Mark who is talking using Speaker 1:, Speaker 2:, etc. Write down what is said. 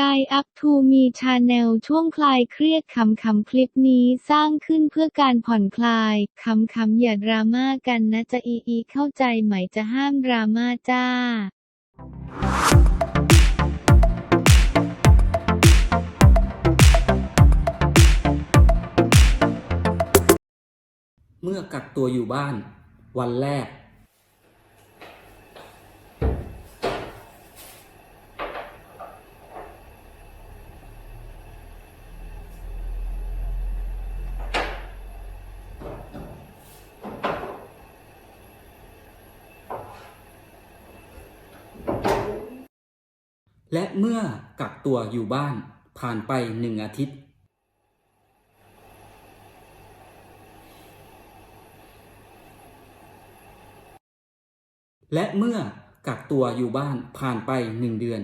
Speaker 1: กายอัพทูมีชาแนลช่วงคลายเครียดขำๆคลิปนี้สร้างขึ้นเพื่อการผ่อนคลายขำๆอย่าดราม่ากันนะจะอีอีเข้าใจไหมจะห้ามดราม่าจ้า
Speaker 2: เมื่อกักตัวอยู่บ้าน วันแรก และเมื่อกักตัวอยู่บ้านผ่านไปหนึ่งอาทิตย์ และเมื่อกักตัวอยู่บ้านผ่านไปหนึ่งเดือน